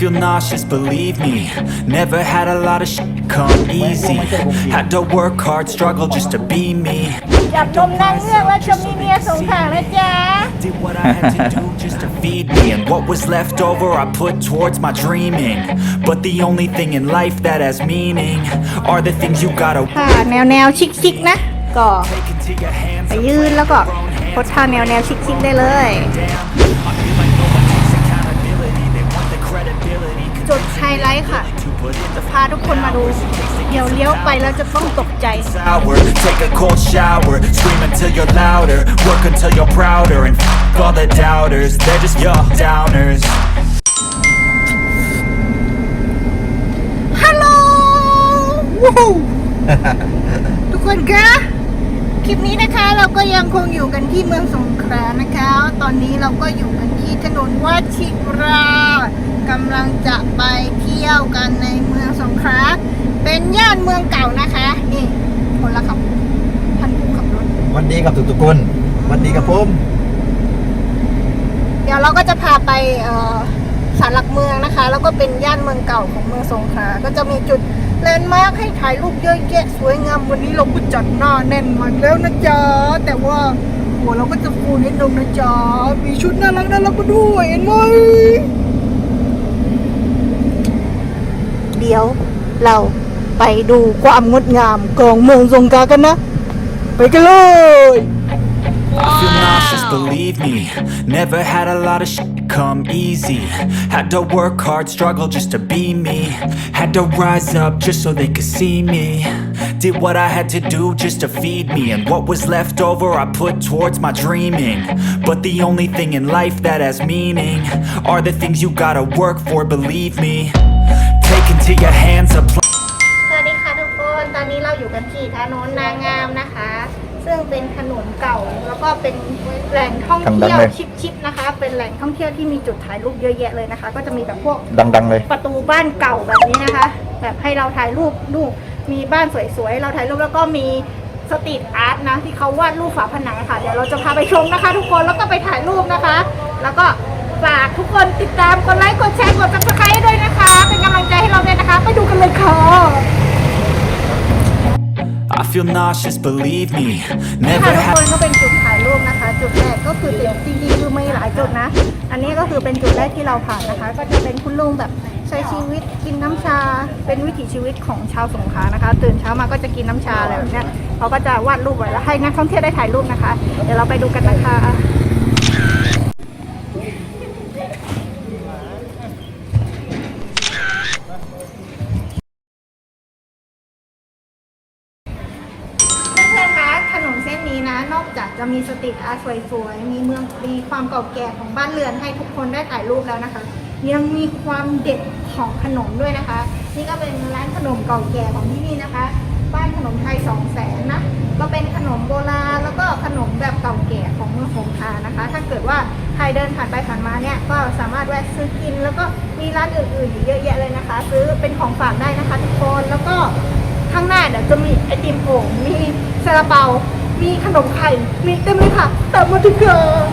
feel nauseous, believe me. Never had a lot of shit come easy. Had to work hard, struggle just to be me. จับนมนางเงือกแล้วจะมีเมียสงขลานะจ๊ะ Did what I had to do just to feed me, and what was left over I put towards my dreaming. But the only thing in life that has meaning are the things you gotta ค่ะแนวแนวชิคชิคๆนะ ก็ take into your hands. ไปยืนแล้วก็โพสท่าแนวแนวชิคชิคๆได้เลย จุดไฮไลท์ค่ะจะพาทุกคนมาดู เดี๋ยวเลี้ยวไปแล้วจะต้องตกใจ Sour, take a cold shower, scream until you're louder, work until you're prouder, and f all the doubters, they're just your downers. ฮัลโหลว้าวทุกคนคะ คลิปนี้นะคะเราก็ยังคงอยู่กันที่เมืองสงขลานะคะ ตอนนี้เราก็อยู่กันที่ถนนวชิรา กำลังจะไปเที่ยวกันในเมืองสงขลาเป็นย่านเมืองเก่านะคะนี่คนละขับท่านผู้ขับรถวันดีกับทุกทุกๆคนวันดีกับผมเดี๋ยวเราก็จะพาไปเอ่อศาลหลักเมืองนะคะ แล้วก็เป็นย่านเมืองเก่าของเมืองสงขลาก็จะมีจุดแลนด์มาร์คให้ถ่ายรูปเยอะแยะสวยงามวันนี้เราก็จัดหน้าแน่นมาแล้วนะจ๊ะแต่ว่าหัวเราก็จะฟูนิดนึงนะจ๊ะมีชุดน่ารักน่ารักมาด้วยเห็นไหม เดี๋ยวเราไปดูความงดงามของเมืองสงขลากันนะ ไปกันเลย I feel nauseous, believe me. Never had a lot of shit come easy. Had to work hard, struggle just to be me. Had to rise up just so they could see me. Did what I had to do just to feed me. And what was left over I put towards my dreaming. But the only thing in life that has meaning are the things you gotta work for, believe me. Take into your hands a plan. สวัสดีค่ะทุกคน ตอนนี้เราอยู่กันที่ถนนนางงามนะคะ ซึ่งเป็นถนนเก่าแล้วก็เป็นแหล่งท่องเที่ยวชิปๆนะคะ เป็นแหล่งท่องเที่ยวที่มีจุดถ่ายรูปเยอะแยะเลยนะคะ ก็จะมีแบบพวกดังๆเลย ประตูบ้านเก่าแบบนี้นะคะ แบบให้เราถ่ายรูปรูปมีบ้านสวยๆ เราถ่ายรูปแล้วก็มีสตรีทอาร์ตนะที่เขาวาดรูปฝาผนังค่ะ เดี๋ยวเราจะพาไปชมนะคะ ทุกคนแล้วก็ไปถ่ายรูปนะคะ แล้วก็ ฝากทุกคนติดตามกดไลค์กดแชร์กดซับสไครต์ด้วยนะคะ เป็นกำลังใจให้เราด้วยนะคะ ไปดูกันเลยค่ะ I feel nauseous, believe me. ค่ะ Never ทุก had. คนก็เป็นจุดถ่ายรูปนะคะ จุดแรกก็คือเป็นจริงๆคือมีหลายจุดนะ อันนี้ก็คือเป็นจุดแรกที่เราผ่านนะคะ ก็จะเป็นคุณลุงแบบใช้ชีวิตกินน้ำชา เป็นวิถีชีวิตของชาวสงขลานะคะ ตื่นเช้ามาก็จะกินน้ำชาอะไรแบบเนี้ยเขาก็จะวาดรูปไว้แล้วให้นักท่องเที่ยวได้ถ่ายรูปนะคะ เดี๋ยวเราไปดูกันนะคะ จากจะมีสตรีทอาร์ตสวยๆ มีเมืองมีความเก่าแก่ของบ้านเรือนให้ทุกคนได้ถ่ายรูปแล้วนะคะ ยังมีความเด็ดของขนมด้วยนะคะ นี่ก็เป็นร้านขนมเก่าแก่ของที่นี่นะคะ บ้านขนมไทยสองแสนนะก็เป็นขนมโบราณแล้วก็ขนมแบบเก่าแก่ของเมืองสงขลานะคะ ถ้าเกิดว่าใครเดินผ่านไปผ่านมาเนี่ยก็สามารถแวะซื้อกิน แล้วก็มีร้านอื่นๆอยู่เยอะแยะเลยนะคะ ซื้อเป็นของฝากได้นะคะทุกคนแล้วก็ข้างหน้าเดี๋ยวจะมีไอติมโอ่งมีซาลาเปา มีขนมไข่ มีเต็มเลยค่ะตามมาที่เกิน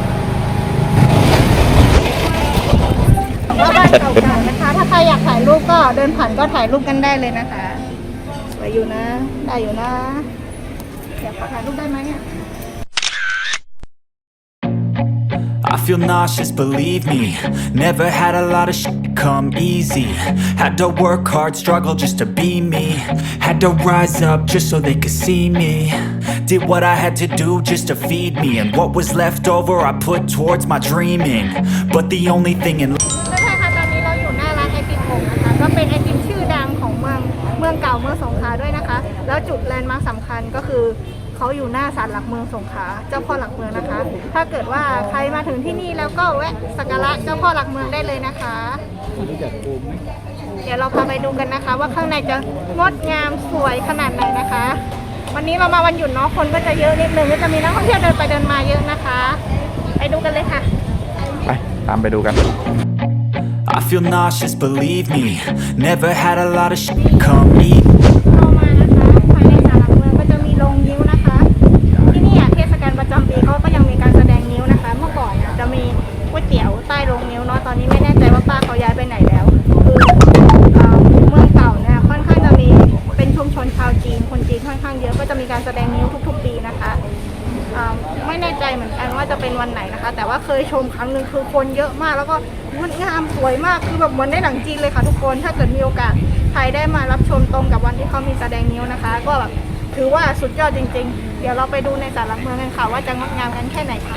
ว่าบ้านเก่าๆนะคะ ถ้าใครอยากถ่ายรูปก็เดินผ่านก็ถ่ายรูปกันได้เลยนะคะสวยอยู่นะ ได้อยู่นะ อยากขอถ่ายรูปได้ไหมเนี่ย I feel nauseous, believe me. Never had a lot of shit come easy. Had to work hard, struggle just to be me. Had to rise up just so they could see me. Did what I had to do just to feed me. And what was left over I put towards my dreaming. But the only thing in ไม่ใช่ค่ะตอนนี้เราอยู่หน้าร้านไอติมโอ่งนะคะก็เป็นไอติมชื่อดังของเมืองเมืองเก่าเมืองสงขลาด้วยนะคะ แล้วจุดแลนด์มาร์คสำคัญก็คือเขาอยู่หน้าศาลหลักเมืองสงขลาเจ้าพ่อหลักเมืองนะคะ ถ้าเกิดว่าใครมาถึงที่นี่แล้วก็แวะสักการะเจ้าพ่อหลักเมืองได้เลยนะคะ เดี๋ยวเราพาไปดูกันนะคะ ว่าข้างในจะงดงามสวยขนาดไหนนะคะ วันนี้เรามาวันหยุดเนาะคนก็จะเยอะนิดนึงก็จะมีนักท่องเที่ยวเดินไปเดินมาเยอะนะคะ ไปดูกันเลยค่ะ ไปตามไปดูกัน I feel nauseous, believe me. Never had a lot of shit come easy. เข้ามานะคะภายในศาลหลักเมืองก็จะมีโรงนิ้วนะคะ ที่นี่อะเทศกาลประจำปีเขาก็ยังมีการแสดงนิ้วนะคะ เมื่อก่อนอะจะมีก๋วยเตี๋ยวใต้โรงนิ้วเนาะตอนนี้ไม่แน่ใจว่าป้าเขาย้ายไปไหนแล้ว จะเป็นวันไหนนะคะ แต่ว่าเคย ชมครั้งหนึ่งคือคนเยอะมาก แล้วก็งดงามสวยมากคือแบบเหมือนในหนังจีนเลยค่ะ ทุกคนถ้าเกิดมีโอกาสใครได้มารับชมตรงกับวันที่เขามีแสดงนิ้วนะคะ ก็แบบถือว่าสุดยอดจริง ๆ เดี๋ยวเราไปดูในสารหลักเมืองกันค่ะ ว่าจะงดงามกันแค่ไหนค่ะ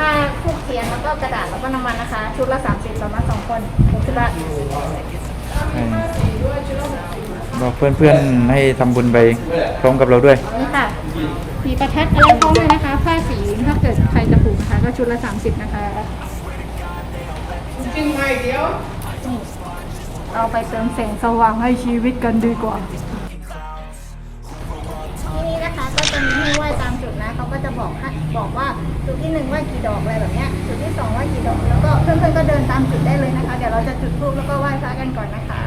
ค่ะผ้าคูกเทียนแล้วก็กระดาษแล้วก็น้ำมันนะคะชุดละ30สำหรับสองคนชุดละบอกเพื่อนๆให้ทำบุญไปพร้อมกับเราด้วย นี่ค่ะมีประทัดอะไรพร้อมเลยนะคะ ผ้าสีถ้าเกิดใครจะผูกนะคะก็ชุดละ30นะคะจริงไหมเดียวเอาไปเติมแสงสว่างให้ชีวิตกันดีกว่า ให้ไหว้ตามจุดนะเขาก็จะบอกให้บอกว่าจุดที่หนึ่งไหว้กี่ดอกอะไรแบบเนี้ยจุดที่สองไหว้กี่ดอกแล้วก็เพื่อนๆก็เดินตามจุดได้เลยนะคะ เดี๋ยวเราจะจุดธูปแล้วก็ไหว้พระกันก่อนนะคะ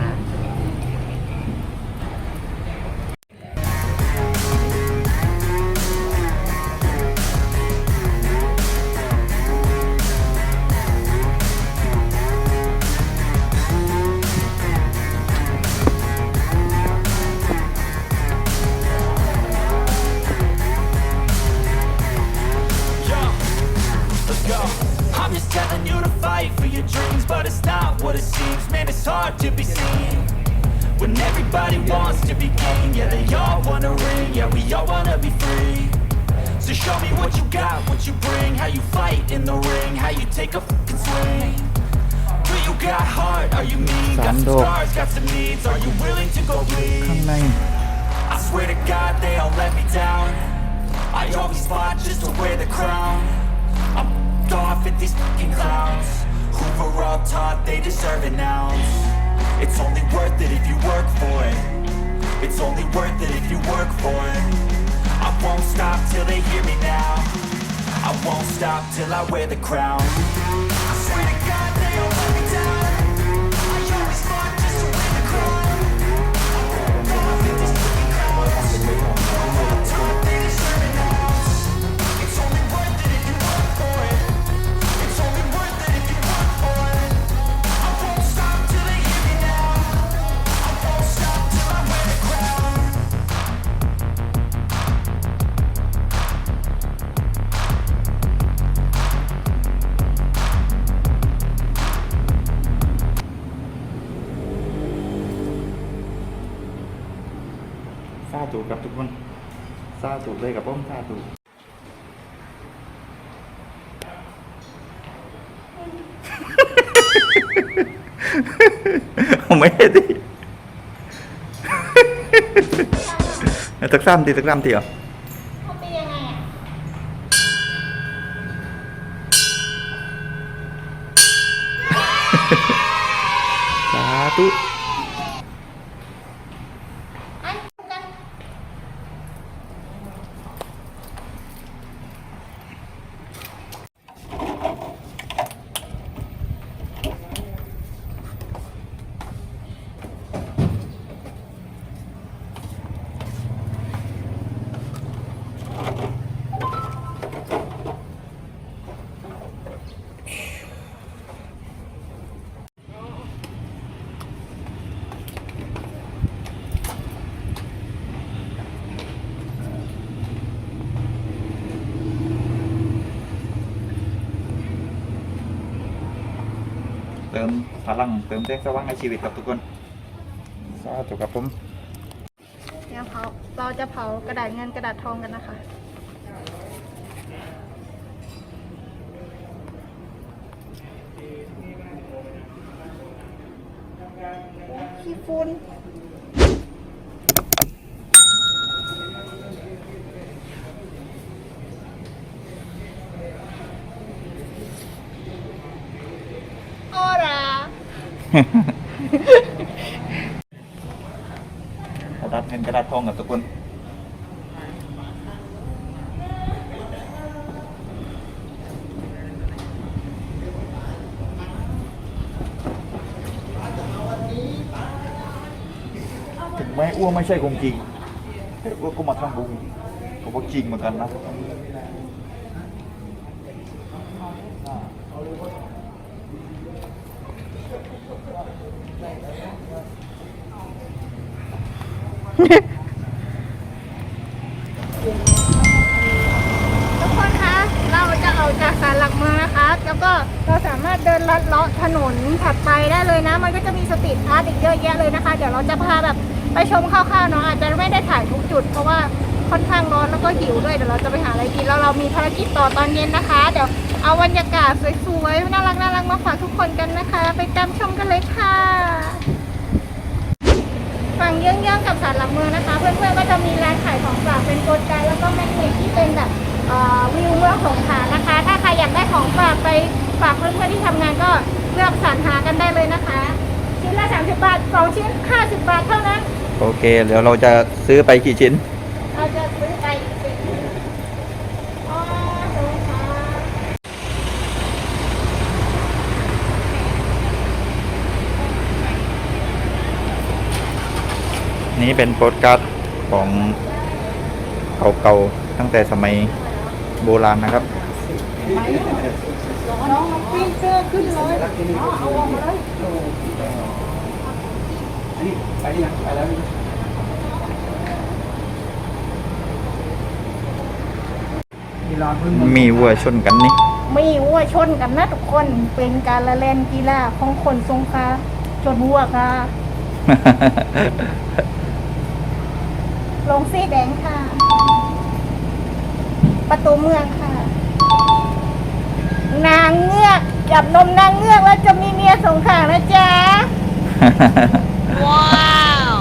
show me what you got, what you bring, how you fight in the ring, how you take a fucking swing. Do you got heart? Are you mean? Got some Sando. scars, got some needs. Are you willing to go ข้าง bleed? ใน I swear to God they all let me down I always fought just to wear the crown I'm f***ed off at these fucking clowns Who were all taught they deserve an ounce It's only worth it if you work for it It's only worth it if you work for it I won't stop till they hear me now. I won't stop till I wear the crown. I swear to God they all เลยกับผมซาถูกไม่ได้ดิตักซ้ำทีตักซ้ำทีเหรอเขาเป็นยังไงอะสาธุ เติมพลังเติมแสงสว่างในชีวิตครับทุกคนสาธุครับผมเดี๋ยวเผาเราจะเผากระดาษเงินกระดาษทองกันนะคะขี้ฝุ่น กระดาษเงินกระดาษทองกับตะกุนถึงแม้อ้วไม่ใช่ของจริงแต่อ้วก็มาทำบุญผมว่าจริงเหมือนกันนะ อาร์ตอีกเยอะแยะเลยนะคะ เดี๋ยวเราจะพาแบบไปชมคร่าวๆเนาะอาจจะไม่ได้ถ่ายทุกจุด เพราะว่าค่อนข้างร้อนแล้วก็หิวด้วยเดี๋ยวเราจะไปหาอะไรกินแล้วเรามีภารกิจต่อตอนเย็นนะคะ เดี๋ยวเอาบรรยากาศสวยๆน่ารักน่ารักมาฝากทุกคนกันนะคะ ไปตามชมกันเลยค่ะฝั่งเยื้องๆกับศาลหลักเมืองนะคะ เพื่อนๆก็จะมีร้านขายของฝากเป็นโกดกแล้วก็แมกเนตที่เป็นแบบวิวเมืองสงขลานะคะ ถ้าใครอยากได้ของฝากไปฝากเพื่อนๆที่ทำงานก็เลือกสรรหากันได้เลยนะคะ ชิ้นละ30 บาทสองชิ้น 50 บาทเท่านั้นโอเค เดี๋ยวเราจะซื้อไปกี่ชิ้น เราจะซื้อไปสิอ๋อสงขลานี้เป็นโปสการ์ดของเก่าๆตั้งแต่สมัยโบราณนะครับ น้องปิ้งเสื้อขึ้นเลยอ๋อเอาออกมาเลย มีวัวชนกันนี่มีวัวชนกันนะทุกคนเป็นการละเล่นกีฬาของคนสงขลาชนวัวค่ะลงสีแดงค่ะ ประตูเมืองค่ะ นางเงือก จับนมนางเงือกแล้วจะมีเมียสงขลานะจ๊ะ ว้าว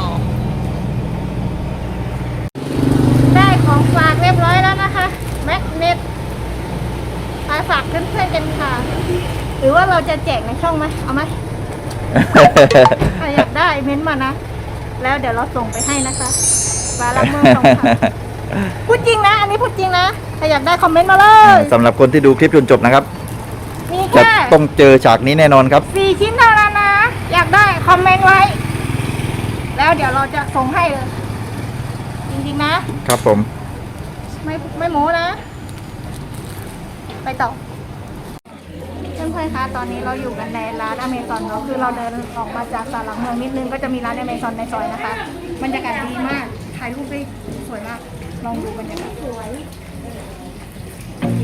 ได้ของฝากเรียบร้อยแล้วนะคะ แมกเนตไปฝากเพื่อนๆกันค่ะ หรือว่าเราจะแจกในช่องไหมเอาไหมใครอยากได้เม้นต์มานะ แล้วเดี๋ยวเราส่งไปให้นะคะบาลังเมืองสงขลาพูดจริงนะ อันนี้พูดจริงนะใครอยากได้คอมเมนต์มาเลยสำหรับคนที่ดูคลิปจนจบนะครับมีจะแค่ต้องเจอฉากนี้แน่นอนครับ สี่ชิ้นเท่านั้นนะ อยากได้คอมเมนต์ไว้ แล้วเดี๋ยวเราจะส่งให้เลย จริงๆนะ ครับผม ไม่ไม่โม้นะ ไปต่อเพื่อนๆคะตอนนี้เราอยู่กันในร้านอเมซอนเนาะคือเราเดินออกมาจากศาลหลักเมืองนิดนึงก็จะมีร้านอเมซอนในซอยนะคะบรรยากาศดีมากถ่ายรูปได้สวยมากลองดูบรรยากาศสวย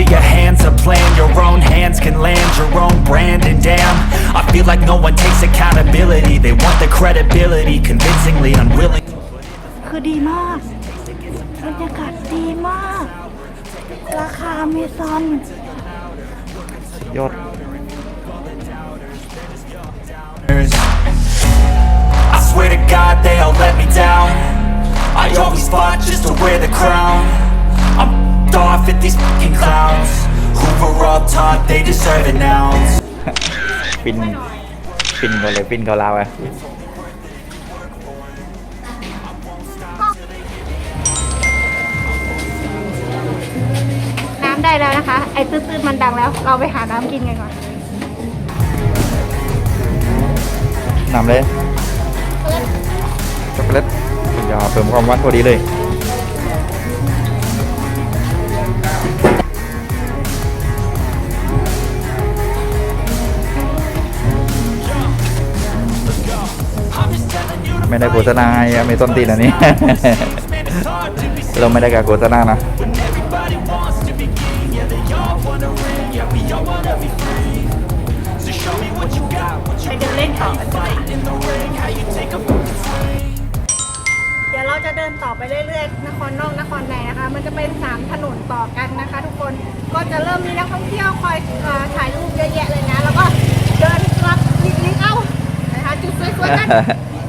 Take into your hands a plan Your own hands can land your own brand And damn, I feel like no one takes accountability They want the credibility Convincingly unwilling คือดีมากบรรยากาศดีมาก ราคาอเมซอน ยอด I swear to God they all let me down I always fought just to wear the crown I'm off at these fucking clowns Who were all taught they deserve an ounce ปินปินกันเลยปินเขาลาวอะน้ำได้แล้วนะคะ ไอ้ตื้อๆมันดังแล้ว เราไปหาน้ำกินกันก่อนนำเลยช็อกโกแลตอย่าเพิ่มความหวานพอดีเลย ไม่ได้โฆษณาให้อเมซอนตีนอันนี้ เราไม่ได้การโฆษณานะไปเดินเล่นก่อนเดี๋ยวเราจะเดินต่อไปเรื่อยๆ นครนอกนครในนะคะ มันจะเป็นสามถนนต่อกันนะคะ ทุกคน ก็จะเริ่มมีนักท่องเที่ยวคอยถ่ายรูปเยอะแยะเลยนะ แล้วก็เดินรับลิงเอ้านะคะจุดสวยๆกัน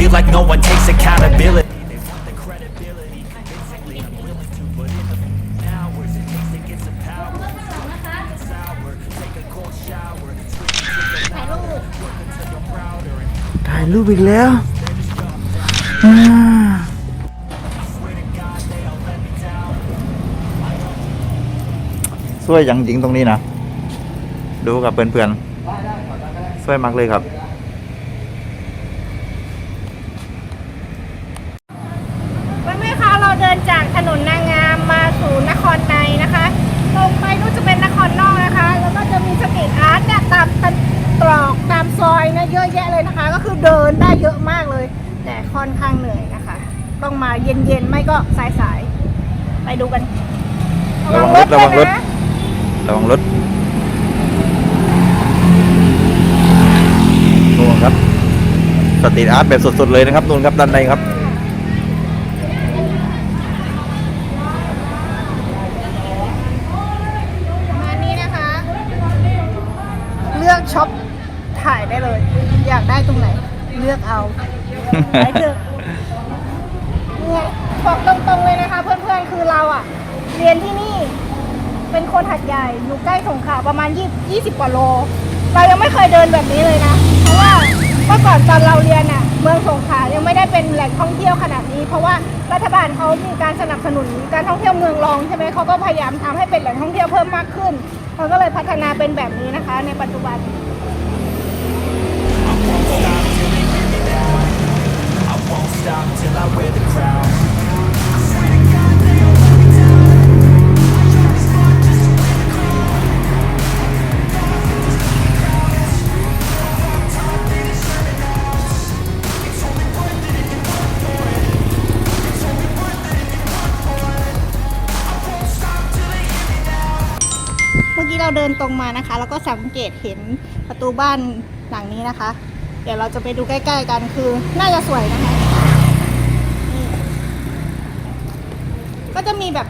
feel like no one takes accountability. They want the credibility, convincingly unwilling to put in the hours it takes to get some power. Sour, take a cold shower, scream ถ่ายรูป until you're prouder. ถ่ายรูปอีกแล้วสวยอย่างจริงตรงนี้นะ ดูกับเพื่อนๆสวยมากเลยครับ เพื่อนๆคะเราเดินจากถนนนางงามมาสู่นครในนะคะตรงไปนู่นจะเป็นนครนอกนะคะ แล้วก็จะมีสตรีทอาร์ตเนี่ยตามตรอกตามซอยเนี่ยเยอะแยะเลยนะคะ ก็คือเดินได้เยอะมากเลย แต่ค่อนข้างเหนื่อยนะคะ ต้องมา เย็นๆ ไม่ก็สายๆ ไปดูกันระวังรถระวังรถ ด้วยนะระวังรถนู่นครับ สตรีทอาร์ตแบบสดๆเลยนะครับนู่นครับด้านในครับ ประมาณนี้นะคะ เลือกช็อปถ่ายได้เลย อยากได้ตรงไหน เลือกเอา ไปเถอะเนี่ย บอกตรงๆเลยนะคะ เพื่อนๆคือเราอะเรียนที่นี่ เป็นคนหัดใหญ่อยู่ใกล้สงขลาประมาณ20 20กว่าโล เรายังไม่เคยเดินแบบนี้เลยนะ เพราะว่าเมื่อก่อนตอนเราเรียนอะเมืองสงขลายังไม่ได้เป็นแหล่งท่องเที่ยวขนาดนี้ เพราะว่ารัฐบาลเขามีการสนับสนุนการท่องเที่ยวเมืองรองใช่ไหมเขาก็พยายามทำให้เป็นแหล่งท่องเที่ยวเพิ่มมากขึ้นเขาก็เลยพัฒนาเป็นแบบนี้นะคะ ในปัจจุบัน นตรงมานะคะ แล้วก็สังเกตเห็นประตูบ้านหลังนี้นะคะ เดี๋ยวเราจะไปดูใกล้ ๆ กันคือน่าจะสวยนะคะก็จะมีแบบ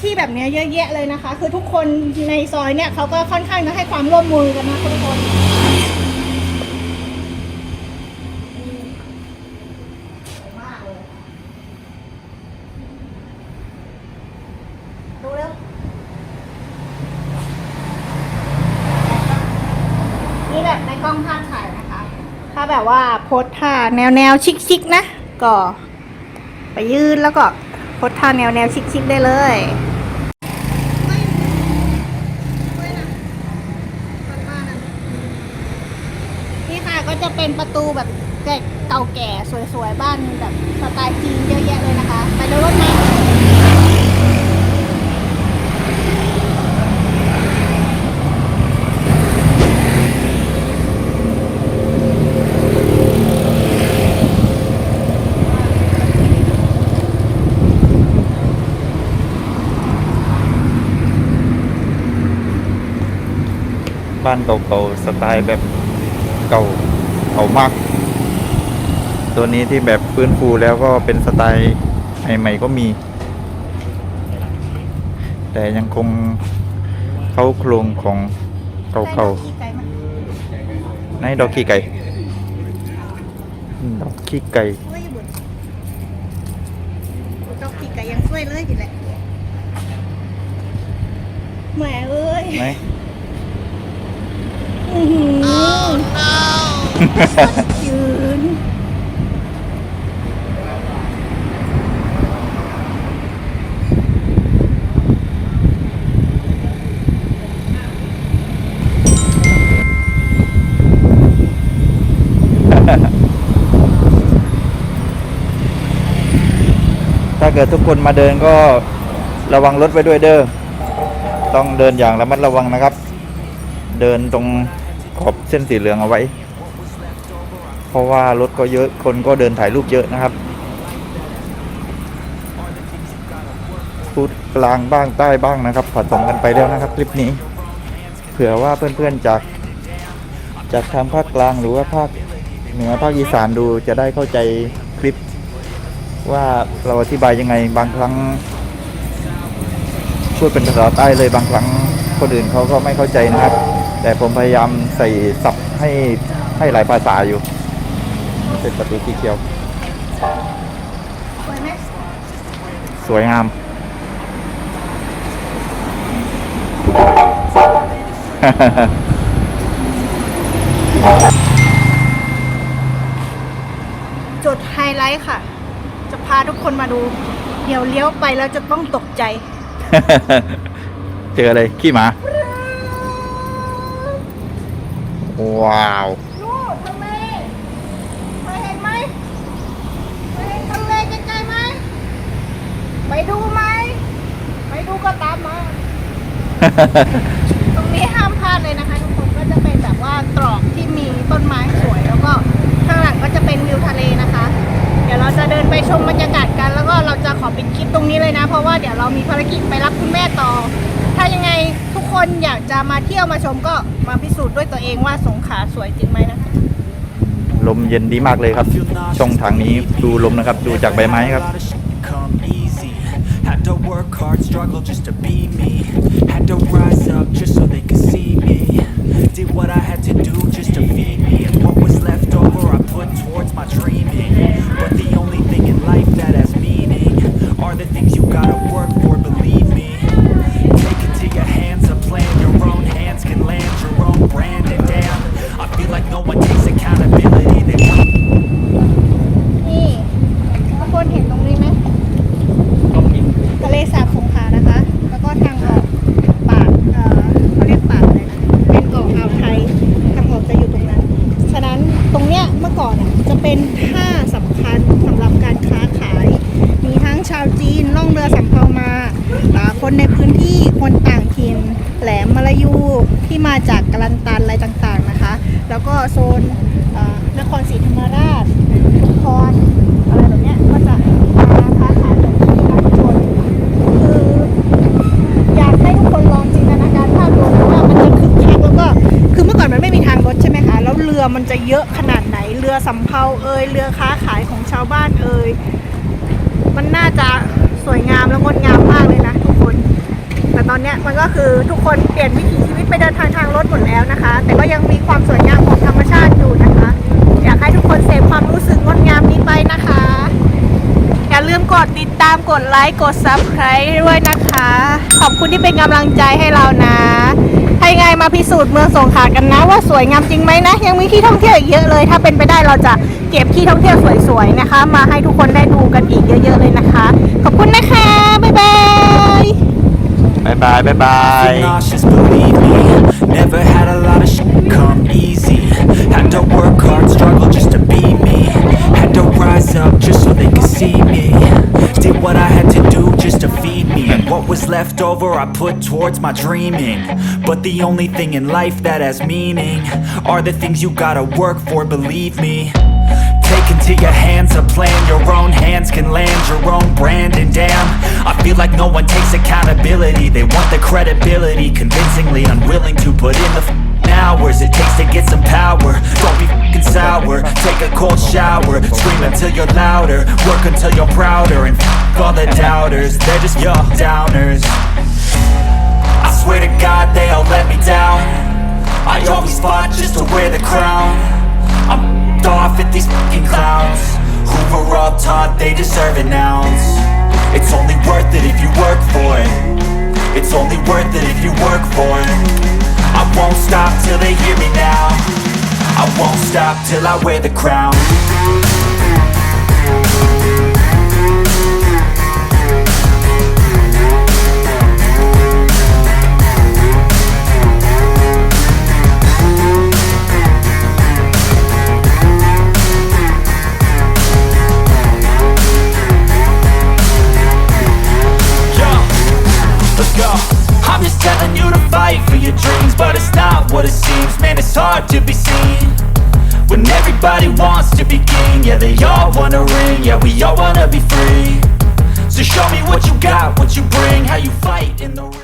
ที่แบบเนี้ยเยอะแยะเลยนะคะ คือทุกคนในซอยเนี่ยเขาก็ค่อนข้างจะให้ความร่วมมือกันนะทุกคนมากเลยดูเร็ว นี่แบบในกล้องภาพถ่ายนะคะ ถ้า แบบว่าโพสท่าแนวแนวชิคชิคๆนะ ก็ ไปยืนแล้วก็โพสท่าแนวแนวชิคชิคๆได้เลยนี่ค่ะก็จะเป็นประตูแบบเก่าแก่สวยๆ บ้านแบบสไตล์จีนเยอะแยะเลยนะคะ ไปดูรถไหม บ้านเก่าๆสไตล์แบบเก่าเก่ามาก ตัวนี้ที่แบบฟื้นฟูแล้วก็เป็นสไตล์ใหม่ๆก็มี แต่ยังคงเข้าโครงของเก่าๆในดอกขี้ไก่ดอกขี้ไก่ ช่วยบุญดอกปีกไก่ยังช่วยเลยอยู่แหละแหมเอ้ย ไหม อื้อหือ สดชื่นถ้าเกิดทุกคนมาเดินก็ระวังรถไว้ด้วยเด้อ ต้องเดินอย่างระมัดระวังนะครับ เดินตรงขอบเส้นสีเหลืองเอาไว้ เพราะว่ารถก็เยอะคนก็เดินถ่ายรูปเยอะนะครับพูดกลางบ้างใต้บ้างนะครับผสมกันไปแล้วนะครับคลิปนี้ เผื่อว่าเพื่อนๆจาก จากทางภาคกลางหรือว่าภาคเหนือภาคอีสานดูจะได้เข้าใจคลิป ว่าเราอธิบายยังไงบางครั้งพูดเป็นภาษาใต้เลยบางครั้งคนอื่นเขาก็ไม่เข้าใจนะครับ แต่ผมพยายามใส่ศัพท์ให้ให้หลายภาษาอยู่ เป็นประตูสีเขียว สวยไหมสวยงาม จุดไฮไลท์ค่ะ จะพาทุกคนมาดู เดี๋ยวเลี้ยวไปแล้วจะต้องตกใจ เจออะไรขี้หมา ว้าว นู่นทะเลไปเห็นไหมไปเห็นทะเลไกลๆไหม ไปดูไหม ไปดูก็ตามมา ตรงนี้ห้ามพลาดเลยนะคะทุกคนก็จะเป็นแบบว่าตรอกที่มีต้นไม้สวย แล้วก็ข้างหลังก็จะเป็นวิวทะเลนะคะ เดี๋ยวเราจะเดินไปชมบรรยากาศกัน แล้วก็เราจะขอปิดคลิปตรงนี้เลยนะ เพราะว่าเดี๋ยวเรามีภารกิจไปรับคุณแม่ต่อ ถ้ายังไงทุกคนอยากจะมาเที่ยวมาชมก็มาพิสูจน์ด้วยตัวเองว่าสงขลาสวยจริงไหมนะคะลมเย็นดีมากเลยครับ ช่องทางนี้ดูลมนะครับ ดูจากใบไม้ครับ hard, struggle just to be me. Had to rise up just so they could see me. Did what I had to do just to feed me. And what was left over, I put towards my dreaming. But the only thing in life that has meaning are the things you gotta work for, believe me. Take it to your hands, a plan your own hands can land your own brand. And damn, I feel like no one takes อ่ยเรือค้าขายของชาวบ้านเอ่ยมันน่าจะสวยงามและงดงามมากเลยนะทุกคน แต่ตอนนี้มันก็คือทุกคนเปลี่ยนวิถีชีวิตไปเดินทางทางรถหมดแล้วนะคะ แต่ก็ยังมีความสวยงามของธรรมชาติอยู่นะคะ อยากให้ทุกคนเสพความรู้สึกงดงามนี้ไปนะคะ อย่าลืมกดติดตามกดไลค์กด subscribe ด้วยนะคะ ขอบคุณที่เป็นกำลังใจให้เรานะ ไงมาพิสูจน์เมืองสงขลากันนะ ว่าสวยงามจริงไหมนะ ยังมีที่ท่องเที่ยวอีกเยอะเลย ถ้าเป็นไปได้เราจะเก็บที่ท่องเที่ยวสวยๆนะคะ มาให้ทุกคนได้ดูกันอีกเยอะๆเลยนะคะ ขอบคุณนะคะบ๊ายบายบายบายบายบาย feel nauseous, believe me. Never had a lot of shit come easy. Had to work hard, struggle just to be me. Had to rise up just so they could see left over, I put towards my dreaming. But the only thing in life that has meaning are the things you gotta work for, believe me. Take into your hands a plan Your own hands can land your own brand And damn, I feel like no one takes accountability They want the credibility Convincingly unwilling to put in the hours It takes to get some power Don't be f***ing sour. Take a cold shower Scream until you're louder. Work until you're prouder And f*** all the doubters. They're just your downers. I swear to God they all let me down. I always fought just to wear the crown. I'm f***ed off at these fucking clowns. Who were all taught they deserve an ounce? It's only worth it won't stop till I wear the crown. I'm just telling you to fight for your dreams, but it's not what it seems. Man, it's hard to be seen. When everybody wants to be king, yeah, they all wanna ring, yeah, we all wanna be free. So show me what you got, what you bring, how you fight in the ring.